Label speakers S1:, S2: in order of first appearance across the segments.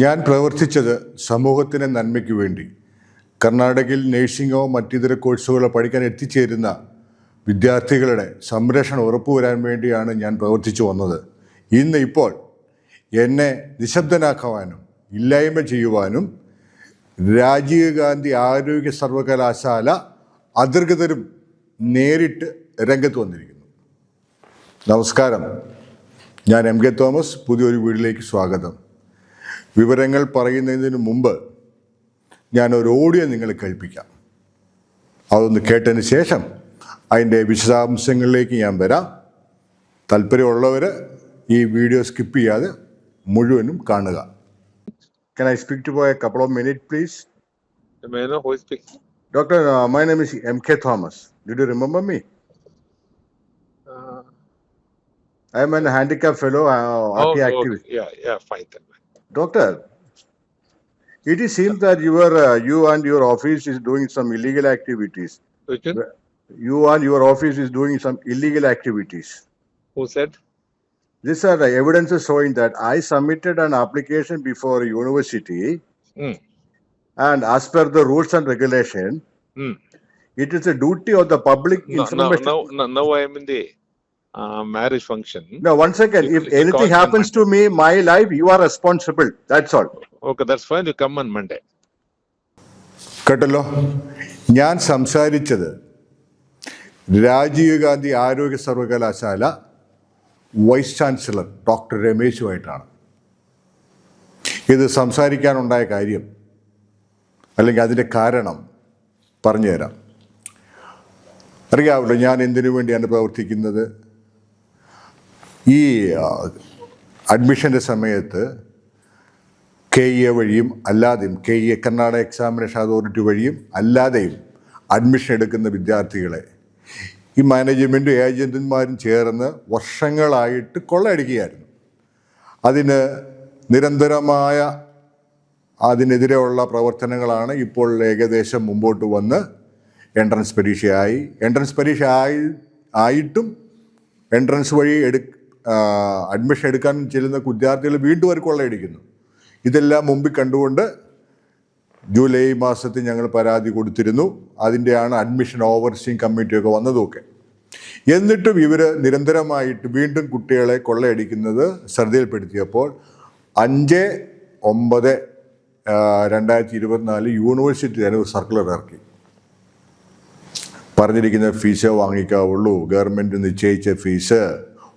S1: ഞാൻ പ്രവർത്തിച്ചത് സമൂഹത്തിന് നന്മയ്ക്ക് വേണ്ടി. കർണാടകയിൽ നേഴ്സിംഗോ മറ്റിതര കോഴ്സുകളോ പഠിക്കാൻ എത്തിച്ചേരുന്ന വിദ്യാർത്ഥികളുടെ സംരക്ഷണം ഉറപ്പുവരാൻ വേണ്ടിയാണ് ഞാൻ പ്രവർത്തിച്ചു വന്നത്. ഇന്ന് ഇപ്പോൾ എന്നെ നിശബ്ദനാക്കുവാനും ഇല്ലായ്മ ചെയ്യുവാനും രാജീവ് ഗാന്ധി ആരോഗ്യ സർവകലാശാല അധികൃതരും നേരിട്ട് രംഗത്ത് വന്നിരിക്കുന്നു. നമസ്കാരം. ഞാൻ എം കെ തോമസ് പുതിയൊരു വീട്ടിലേക്ക് സ്വാഗതം. വിവരങ്ങൾ പറയുന്നതിന് മുമ്പ് ഞാൻ ഒരു ഓഡിയോ നിങ്ങളെ കേൾപ്പിക്കാം അതൊന്ന് കേട്ടതിന് ശേഷം അതിന്റെ വിശദാംശങ്ങളിലേക്ക് ഞാൻ വരാം താല്പര്യമുള്ളവർ ഈ വീഡിയോ സ്കിപ്പ് ചെയ്യാതെ മുഴുവനും കാണുക Can I speak to for a couple of minutes, please?
S2: May I know who is speaking?
S1: Doctor, uh, my name is M.K. Thomas. Did you remember me? I am a handicap fellow, RT
S2: okay.
S1: activist.
S2: Yeah, yeah, fine then.
S1: Doctor, it is seems that you are, uh, you and your office is doing some illegal activities.
S2: One?
S1: You and your office is doing some illegal activities.
S2: Who said?
S1: These are the evidences showing that I submitted an application before a university,
S2: Hmm.
S1: and as per the rules and regulation,
S2: Hmm.
S1: it is a duty of the public
S2: No, now,
S1: information.
S2: now, now, now I am in the uh, marriage function.
S1: No, one second. If,
S2: If
S1: anything happens to me, my life, you are responsible. That's all.
S2: Okay, that's fine. You come on Monday.
S1: കേട്ടല്ലോ ഞാൻ സംസാരിച്ചത് രാജീവ് ഗാന്ധി ആരോഗ്യ സർവകലാശാല vice chancellor doctor രമേശുമായിട്ടാണ് ഇത് സംസാരിക്കാനുണ്ടായ കാര്യം അല്ലെങ്കിൽ അതിന്റെ കാരണം പറഞ്ഞുതരാം അറിയാമല്ലോ ഞാൻ എന്തിനു വേണ്ടിയാണ് പ്രവർത്തിക്കുന്നത് ഈ അഡ്മിഷന്റെ സമയത്ത് കെ എ വഴിയും അല്ലാതെയും K A Karnataka examination authority വഴിയും അല്ലാതെയും അഡ്മിഷൻ എടുക്കുന്ന വിദ്യാർത്ഥികളെ ഈ മാനേജ്മെന്റും ഏജന്റുമാരും ചേർന്ന് വർഷങ്ങളായിട്ട് കൊള്ളയടിക്കുകയായിരുന്നു. അതിന് നിരന്തരമായ അതിനെതിരെയുള്ള പ്രവർത്തനങ്ങളാണ് ഇപ്പോൾ ഏകദേശം മുമ്പോട്ട് വന്ന് എൻട്രൻസ് പരീക്ഷയായി. എൻട്രൻസ് പരീക്ഷ ആയി ആയിട്ടും എൻട്രൻസ് വഴി എടു അഡ്മിഷൻ എടുക്കാൻ ചെല്ലുന്ന വിദ്യാർത്ഥികൾ വീണ്ടും അവർ കൊള്ളയടിക്കുന്നു ഇതെല്ലാം മുമ്പിൽ കണ്ടുകൊണ്ട് ജൂലൈ മാസത്തിൽ ഞങ്ങൾ പരാതി കൊടുത്തിരുന്നു. അതിന്റെയാണ് അഡ്മിഷൻ ഓവർസീങ് കമ്മിറ്റിയൊക്കെ വന്നതുമൊക്കെ എന്നിട്ടും ഇവർ നിരന്തരമായിട്ട് വീണ്ടും കുട്ടികളെ കൊള്ളയടിക്കുന്നത് ശ്രദ്ധയിൽപ്പെടുത്തിയപ്പോൾ അഞ്ച് ഒമ്പത് രണ്ടായിരത്തി ഇരുപത്തിനാല് യൂണിവേഴ്സിറ്റി തന്നെ ഒരു സർക്കുലർ ഇറക്കി. പറഞ്ഞിരിക്കുന്ന ഫീസ് വാങ്ങിക്കാവുള്ളൂ. ഗവൺമെന്റ് നിശ്ചയിച്ച ഫീസ്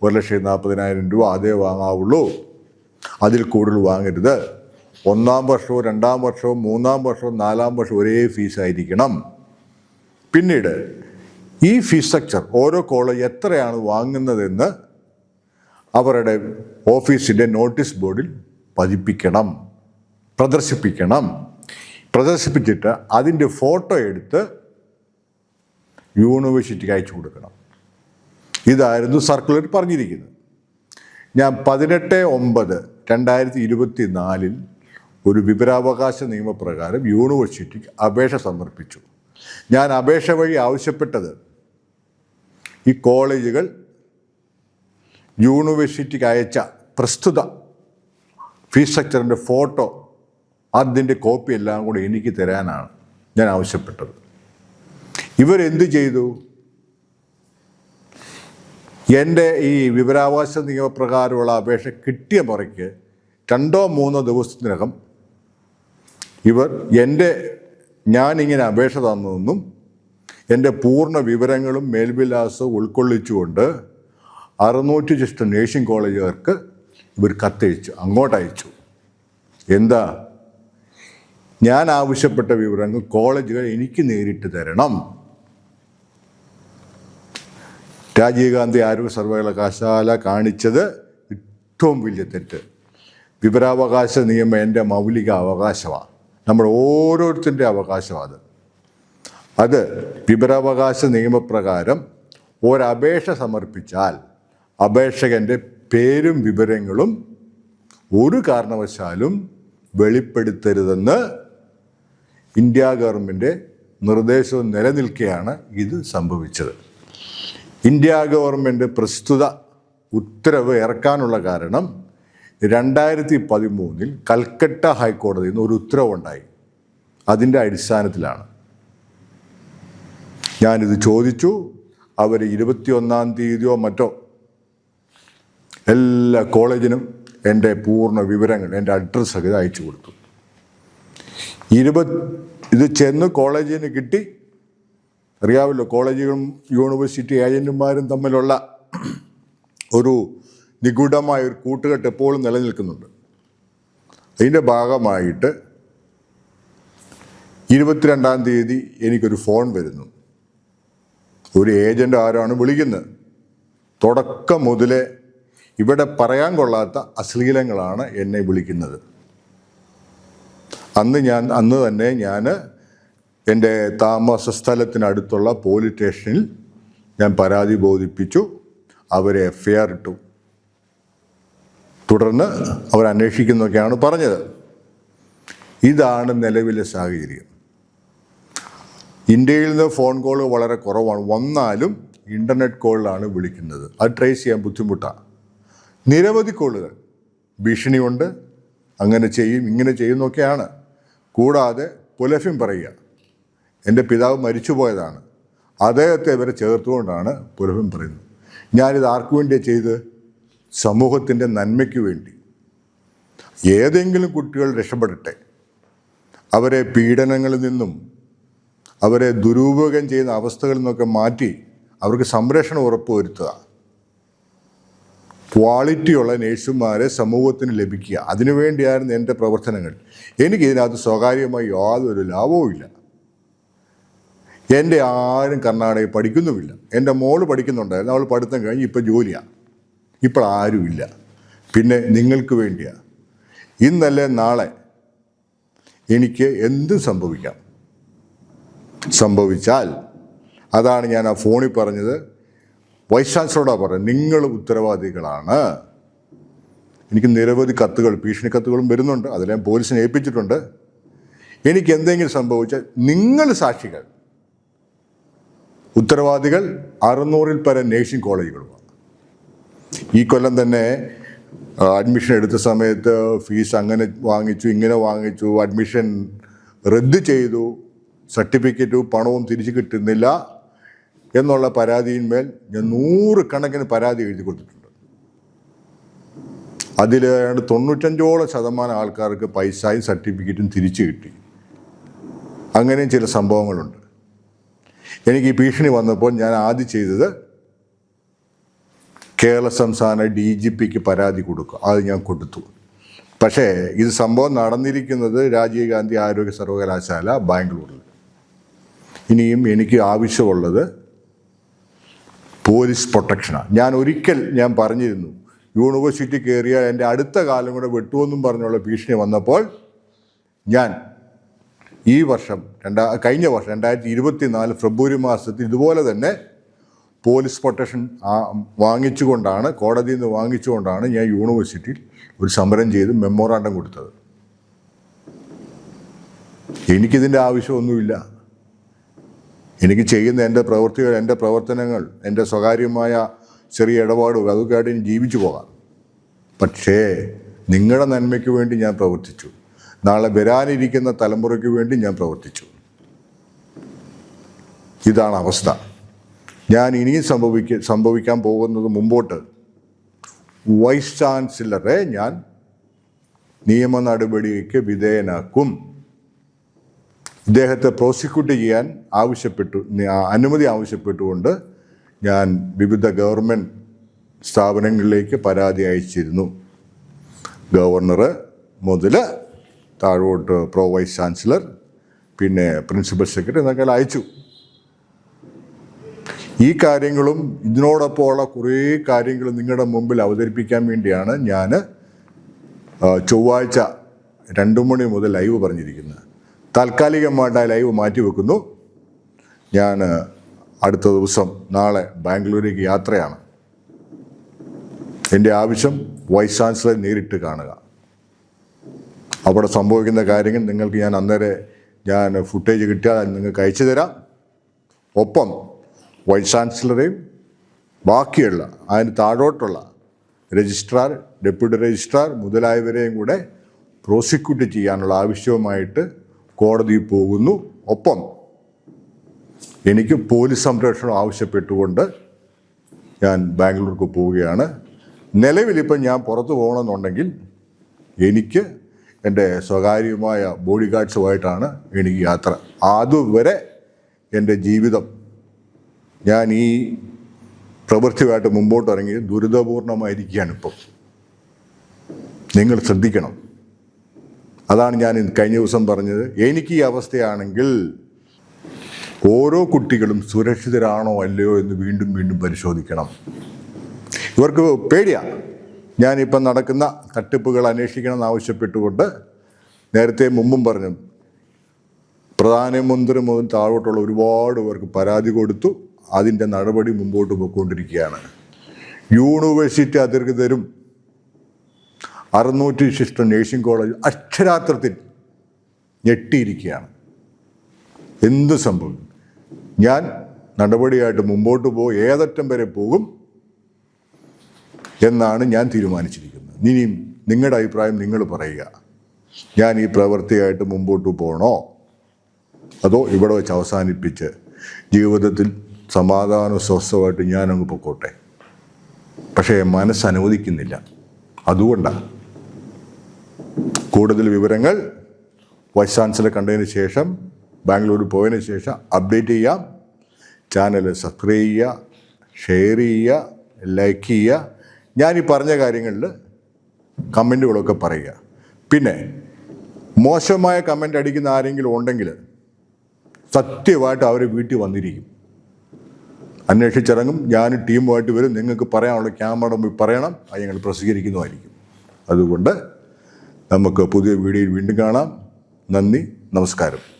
S1: ഒരു ലക്ഷത്തി നാൽപ്പതിനായിരം രൂപ അതേ വാങ്ങാവുള്ളൂ. അതിൽ കൂടുതൽ വാങ്ങരുത്. ഒന്നാം വർഷവും രണ്ടാം വർഷവും മൂന്നാം വർഷവും നാലാം വർഷവും ഒരേ ഫീസായിരിക്കണം പിന്നീട് ഈ ഫീസ് സ്ട്രക്ചർ ഓരോ കോളേജ് എത്രയാണ് വാങ്ങുന്നതെന്ന് അവരുടെ ഓഫീസിന്റെ നോട്ടീസ് ബോർഡിൽ പതിപ്പിക്കണം പ്രദർശിപ്പിക്കണം. പ്രദർശിപ്പിച്ചിട്ട് അതിന്റെ ഫോട്ടോ എടുത്ത് യൂണിവേഴ്സിറ്റിക്ക് അയച്ചു കൊടുക്കണം. ഇതായിരുന്നു സർക്കുലർ പറഞ്ഞിരിക്കുന്നത്. ഞാൻ പതിനെട്ട് ഒമ്പത് രണ്ടായിരത്തി ഇരുപത്തി നാലിൽ ഒരു വിവരാവകാശ നിയമപ്രകാരം യൂണിവേഴ്സിറ്റിക്ക് അപേക്ഷ സമർപ്പിച്ചു. ഞാൻ അപേക്ഷ വഴി ആവശ്യപ്പെട്ടത് ഈ കോളേജുകൾ യൂണിവേഴ്സിറ്റിക്ക് അയച്ച പ്രസ്തുത ഫീസ് സ്ട്രക്ചറിന്റെ ഫോട്ടോ അതിന്റെ കോപ്പി എല്ലാം കൂടി എനിക്ക് തരാനാണ് ഞാൻ ആവശ്യപ്പെട്ടത്. ഇവരെന്ത് ചെയ്തു? എന്റെ ഈ വിവരാവകാശ നിയമപ്രകാരമുള്ള അപേക്ഷ കിട്ടിയ മുറയ്ക്ക് രണ്ടോ മൂന്നോ ദിവസത്തിനകം ഇവർ എന്റെ ഞാനിങ്ങനെ അപേക്ഷ തന്നതെന്നും എന്റെ പൂർണ വിവരങ്ങളും മേൽവിലാസവും ഉൾക്കൊള്ളിച്ചുകൊണ്ട് അറുന്നൂറ്റി ചിഷ്ട നേഴ്സിംഗ് കോളേജുകാർക്ക് ഇവർ കത്തയച്ചു അങ്ങോട്ട് അയച്ചു എന്താ? ഞാൻ ആവശ്യപ്പെട്ട വിവരങ്ങൾ കോളേജുകൾ എനിക്ക് നേരിട്ട് തരണം. രാജീവ് ഗാന്ധി ആരോഗ്യ സർവകലാശാല കാണിച്ചത് ഏറ്റവും വലിയ തെറ്റ്. വിവരാവകാശ നിയമം എന്റെ മൗലിക അവകാശമാണ്. നമ്മൾ ഓരോരുത്തരുടെ അവകാശമാണ് അത്. വിവരാവകാശ നിയമപ്രകാരം ഒരപേക്ഷ സമർപ്പിച്ചാൽ അപേക്ഷകന്റെ പേരും വിവരങ്ങളും ഒരു കാരണവശാലും വെളിപ്പെടുത്തരുതെന്ന് ഇന്ത്യ ഗവൺമെന്റ് നിർദ്ദേശവും നിലനിൽക്കുകയാണ് ഇത് സംഭവിച്ചത്. ഇന്ത്യ ഗവൺമെന്റ് പ്രസ്തുത ഉത്തരവ് ഇറക്കാനുള്ള കാരണം രണ്ടായിരത്തി പതിമൂന്നിൽ കൽക്കട്ട ഹൈക്കോടതിയിൽ നിന്ന് ഒരു ഉത്തരവുണ്ടായി. അതിന്റെ അടിസ്ഥാനത്തിലാണ്. ഞാനിത് ചോദിച്ചു. അവർ ഇരുപത്തിയൊന്നാം തീയതിയോ മറ്റോ എല്ലാ കോളേജിനും എന്റെ പൂർണ വിവരങ്ങൾ എന്റെ അഡ്രസ്സൊക്കെ അയച്ചു കൊടുത്തു. ഇരുപത് ഇത് ചെന്ന് കോളേജിന് കിട്ടി. അറിയാമല്ലോ കോളേജുകളും യൂണിവേഴ്സിറ്റി ഏജന്റുമാരും തമ്മിലുള്ള ഒരു നിഗൂഢമായ ഒരു കൂട്ടുകെട്ട് എപ്പോഴും നിലനിൽക്കുന്നുണ്ട്. അതിന്റെ ഭാഗമായിട്ട് ഇരുപത്തിരണ്ടാം തീയതി എനിക്കൊരു ഫോൺ വരുന്നു. ഒരു ഏജന്റ് ആരാണ് വിളിക്കുന്നത്. തുടക്കം മുതലേ ഇവിടെ പറയാൻ കൊള്ളാത്ത അശ്ലീലങ്ങളാണ് എന്നെ വിളിക്കുന്നത്. അന്ന് ഞാൻ അന്ന് തന്നെ ഞാൻ എന്റെ താമസ സ്ഥലത്തിനടുത്തുള്ള പോലീസ് സ്റ്റേഷനിൽ ഞാൻ പരാതി ബോധിപ്പിച്ചു. അവരെ എഫ് ഐ ആർ ഇട്ടു. തുടർന്ന് അവർ അന്വേഷിക്കുന്നൊക്കെയാണ് പറഞ്ഞത്. ഇതാണ് നിലവിലെ സാഹചര്യം. ഇന്ത്യയിൽ നിന്ന് ഫോൺ കോൾ വളരെ കുറവാണ്. വന്നാലും ഇന്റർനെറ്റ് കോളിലാണ് വിളിക്കുന്നത്. അത് ട്രേസ് ചെയ്യാൻ ബുദ്ധിമുട്ടാണ് നിരവധി കോളുകൾ ഭീഷണിയുണ്ട്. അങ്ങനെ ചെയ്യും ഇങ്ങനെ ചെയ്യുന്നൊക്കെയാണ്. കൂടാതെ പുലഫ്യം പറയുക. എന്റെ പിതാവ് മരിച്ചുപോയതാണ്. അദ്ദേഹത്തെ ഇവരെ ചേർത്തുകൊണ്ടാണ് പുലഭൻ പറയുന്നത്. ഞാനിത് ആർക്കു വേണ്ടിയാണ് ചെയ്ത് സമൂഹത്തിന്റെ നന്മയ്ക്ക് വേണ്ടി. ഏതെങ്കിലും കുട്ടികൾ രക്ഷപ്പെടട്ടെ. അവരെ പീഡനങ്ങളിൽ നിന്നും അവരെ ദുരുപയോഗം ചെയ്യുന്ന അവസ്ഥകളിൽ നിന്നൊക്കെ മാറ്റി അവർക്ക് സംരക്ഷണം ഉറപ്പുവരുത്തുക. ക്വാളിറ്റിയുള്ള നേഴ്സുമാരെ സമൂഹത്തിന് ലഭിക്കുക. അതിനുവേണ്ടിയായിരുന്നു എന്റെ പ്രവർത്തനങ്ങൾ. എനിക്കിതിനകത്ത് സ്വകാര്യമായി യാതൊരു ലാഭവും ഇല്ല എന്റെ ആരും കർണാടകയിൽ പഠിക്കുന്നുമില്ല. എന്റെ മോൾ പഠിക്കുന്നുണ്ടായിരുന്നു. അവൾ പഠിത്തം കഴിഞ്ഞ് ഇപ്പോൾ ജോലിയാണ്. ഇപ്പോൾ ആരുമില്ല. പിന്നെ നിങ്ങൾക്ക് വേണ്ടിയാണ് ഇന്നല്ലേ നാളെ എനിക്ക് എന്ത് സംഭവിക്കാം? സംഭവിച്ചാൽ അതാണ് ഞാൻ ആ ഫോണിൽ പറഞ്ഞത്. വൈസ് ചാൻസലറോടാ പറഞ്ഞത്. നിങ്ങൾ ഉത്തരവാദികളാണ്. എനിക്ക് നിരവധി കത്തുകൾ ഭീഷണി കത്തുകളും വരുന്നുണ്ട്. അതിൽ ഞാൻ പോലീസിനെ ഏൽപ്പിച്ചിട്ടുണ്ട്. എനിക്ക് എന്തെങ്കിലും സംഭവിച്ചാൽ നിങ്ങൾ സാക്ഷികൾ. ഉത്തരവാദികൾ അറുന്നൂറിൽ പരം നേഴ്സിംഗ് കോളേജുകളുമാണ്. ഈ കൊല്ലം തന്നെ അഡ്മിഷൻ എടുത്ത സമയത്ത് ഫീസ് അങ്ങനെ വാങ്ങിച്ചു ഇങ്ങനെ വാങ്ങിച്ചു അഡ്മിഷൻ റദ്ദ് ചെയ്തു സർട്ടിഫിക്കറ്റും പണവും തിരിച്ചു കിട്ടുന്നില്ല എന്നുള്ള പരാതിയിന്മേൽ ഞാൻ നൂറുകണക്കിന് പരാതി എഴുതി കൊടുത്തിട്ടുണ്ട്. അതിൽ തൊണ്ണൂറ്റഞ്ചോളം ശതമാനം ആൾക്കാർക്ക് പൈസയും സർട്ടിഫിക്കറ്റും തിരിച്ചു കിട്ടി. അങ്ങനെയും ചില സംഭവങ്ങളുണ്ട്. എനിക്ക് ഈ ഭീഷണി വന്നപ്പോൾ ഞാൻ ആദ്യം ചെയ്തത് കേരള സംസ്ഥാന ഡി ജി പിക്ക് പരാതി കൊടുക്കുക അത് ഞാൻ കൊടുത്തു. പക്ഷേ ഇത് സംഭവം നടന്നിരിക്കുന്നത് രാജീവ് ഗാന്ധി ആരോഗ്യ സർവകലാശാല ബാംഗ്ലൂരിൽ. ഇനിയും എനിക്ക് ആവശ്യമുള്ളത് പോലീസ് പ്രൊട്ടക്ഷനാണ്. ഞാൻ ഒരിക്കൽ ഞാൻ പറഞ്ഞിരുന്നു യൂണിവേഴ്സിറ്റി കയറിയാൽ എന്റെ അടുത്ത കാലം കൂടെ വെട്ടുമെന്നും പറഞ്ഞുള്ള ഭീഷണി വന്നപ്പോൾ ഞാൻ ഈ വർഷം രണ്ടാ കഴിഞ്ഞ വർഷം രണ്ടായിരത്തി ഇരുപത്തി നാല് ഫെബ്രുവരി മാസത്തിൽ ഇതുപോലെ തന്നെ പോലീസ് പ്രൊട്ടക്ഷൻ വാങ്ങിച്ചുകൊണ്ടാണ് കോടതിയിൽ നിന്ന് വാങ്ങിച്ചുകൊണ്ടാണ് ഞാൻ യൂണിവേഴ്സിറ്റിയിൽ ഒരു സമരം ചെയ്ത് മെമ്മോറാണ്ടം കൊടുത്തത്. എനിക്കിതിന്റെ ആവശ്യമൊന്നുമില്ല. എനിക്ക് ചെയ്യുന്ന എന്റെ പ്രവൃത്തികൾ എന്റെ പ്രവർത്തനങ്ങൾ എന്റെ സ്വകാര്യമായ ചെറിയ ഇടപാടുകൾ അതൊക്കെ ആയിട്ട് ഇനി ജീവിച്ചു പോകാം. പക്ഷേ നിങ്ങളുടെ നന്മയ്ക്ക് വേണ്ടി ഞാൻ പ്രവർത്തിച്ചു. നാളെ വരാനിരിക്കുന്ന തലമുറയ്ക്ക് വേണ്ടി ഞാൻ പ്രവർത്തിച്ചു. ഇതാണ് അവസ്ഥ. ഞാൻ ഇനിയും സംഭവിക്ക സംഭവിക്കാൻ പോകുന്നത് മുമ്പോട്ട് വൈസ് ചാൻസലറെ ഞാൻ നിയമ നടപടിക്ക് വിധേയനാക്കും. ഇദ്ദേഹത്തെ പ്രോസിക്യൂട്ട് ചെയ്യാൻ ആവശ്യപ്പെട്ടു അനുമതി ആവശ്യപ്പെട്ടുകൊണ്ട് ഞാൻ വിവിധ ഗവൺമെന്റ് സ്ഥാപനങ്ങളിലേക്ക് പരാതി അയച്ചിരുന്നു. ഗവർണർ മുതൽ താഴോട്ട് പ്രോ വൈസ് ചാൻസലർ പിന്നെ പ്രിൻസിപ്പൽ സെക്രട്ടറി എന്നൊക്കെ അയച്ചു. ഈ കാര്യങ്ങളും ഇതിനോടൊപ്പമുള്ള കുറേ കാര്യങ്ങൾ നിങ്ങളുടെ മുമ്പിൽ അവതരിപ്പിക്കാൻ വേണ്ടിയാണ് ഞാൻ ചൊവ്വാഴ്ച രണ്ടു മണി മുതൽ ലൈവ് പറഞ്ഞിരിക്കുന്നത്. താൽക്കാലികമായിട്ട് ആ ലൈവ് മാറ്റിവെക്കുന്നു ഞാൻ അടുത്ത ദിവസം നാളെ ബാംഗ്ലൂരേക്ക് യാത്രയാണ്. എന്റെ ആവശ്യം വൈസ് ചാൻസലർ നേരിട്ട് കാണുക. അവിടെ സംഭവിക്കുന്ന കാര്യങ്ങൾ നിങ്ങൾക്ക് ഞാൻ അന്നേരം ഞാൻ ഫുട്ടേജ് കിട്ടിയാൽ നിങ്ങൾക്ക് അയച്ചു തരാം. ഒപ്പം വൈസ് ചാൻസലറെയും ബാക്കിയുള്ള അതിന് താഴോട്ടുള്ള രജിസ്ട്രാർ ഡെപ്യൂട്ടി രജിസ്ട്രാർ മുതലായവരെയും കൂടെ പ്രോസിക്യൂട്ട് ചെയ്യാനുള്ള ആവശ്യവുമായിട്ട് കോടതി പോകുന്നു. ഒപ്പം എനിക്ക് പോലീസ് സംരക്ഷണം ആവശ്യപ്പെട്ടുകൊണ്ട് ഞാൻ ബാംഗ്ലൂർക്ക് പോവുകയാണ്. നിലവിലിപ്പം ഞാൻ പുറത്തു പോകണമെന്നുണ്ടെങ്കിൽ എനിക്ക് എന്റെ സ്വകാര്യമായ ബോഡി ഗാർഡ്സുമായിട്ടാണ് എനിക്ക് യാത്ര. അതുവരെ എന്റെ ജീവിതം ഞാൻ ഈ പ്രവൃത്തിയുമായിട്ട് മുമ്പോട്ട് ഇറങ്ങി ദുരിതപൂർണമായിരിക്കുകയാണ് ഇപ്പം നിങ്ങൾ ശ്രദ്ധിക്കണം. അതാണ് ഞാൻ കഴിഞ്ഞ ദിവസം പറഞ്ഞത്. എനിക്ക് ഈ അവസ്ഥയാണെങ്കിൽ ഓരോ കുട്ടികളും സുരക്ഷിതരാണോ അല്ലയോ എന്ന് വീണ്ടും വീണ്ടും പരിശോധിക്കണം. ഇവർക്ക് പേടിയാണ് ഞാനിപ്പം നടക്കുന്ന തട്ടിപ്പുകൾ അന്വേഷിക്കണമെന്ന് ആവശ്യപ്പെട്ടുകൊണ്ട് നേരത്തെ മുമ്പും പറഞ്ഞു. പ്രധാനമന്ത്രി മുതൽ താഴോട്ടുള്ള ഒരുപാട് പേർക്ക് പരാതി കൊടുത്തു. അതിന്റെ നടപടി മുമ്പോട്ട് പോയിക്കൊണ്ടിരിക്കുകയാണ്. യൂണിവേഴ്സിറ്റി അധികൃതരും അറുന്നൂറ്റി ശിഷ്ട നേഴ്സിംഗ് കോളേജ് അക്ഷരാത്രത്തിൽ ഞെട്ടിയിരിക്കുകയാണ്. എന്ത് സംഭവം ഞാൻ നടപടിയായിട്ട് മുമ്പോട്ട് പോകും ഏതറ്റം വരെ പോകും? എന്നാണ് ഞാൻ തീരുമാനിച്ചിരിക്കുന്നത്. ഇനിയും നിങ്ങളുടെ അഭിപ്രായം നിങ്ങൾ പറയുക. ഞാൻ ഈ പ്രവൃത്തിയായിട്ട് മുമ്പോട്ട് പോകണോ അതോ ഇവിടെ വെച്ച് അവസാനിപ്പിച്ച് ജീവിതത്തിൽ സമാധാന സ്വസ്ഥമായിട്ട് ഞാനങ്ങ് പൊക്കോട്ടെ? പക്ഷേ മനസ്സ് അനുവദിക്കുന്നില്ല. അതുകൊണ്ടാണ് കൂടുതൽ വിവരങ്ങൾ വൈസ് ചാൻസലർ കണ്ടതിന് ശേഷം ബാംഗ്ലൂർ പോയതിന് ശേഷം അപ്ഡേറ്റ് ചെയ്യാം. ചാനൽ സബ്സ്ക്രൈബ് ചെയ്യുക ഷെയർ ചെയ്യുക ലൈക്ക് ചെയ്യുക. ഞാൻ ഈ പറഞ്ഞ കാര്യങ്ങളിൽ കമന്റുകളൊക്കെ പറയുക. പിന്നെ മോശമായ കമന്റ് അടിക്കുന്ന ആരെങ്കിലും ഉണ്ടെങ്കിൽ സത്യമായിട്ട് അവർ വീട്ടിൽ വന്നിരിക്കും. അന്വേഷിച്ചിറങ്ങും ഞാൻ ടീമുമായിട്ട് വരും നിങ്ങൾക്ക് പറയാനുള്ള ക്യാമറ മുമ്പിൽ പറയണം അത് ഞങ്ങൾ പ്രസിദ്ധീകരിക്കുന്നതായിരിക്കും. അതുകൊണ്ട് നമുക്ക് പുതിയ വീഡിയോയിൽ വീണ്ടും കാണാം. നന്ദി നമസ്കാരം.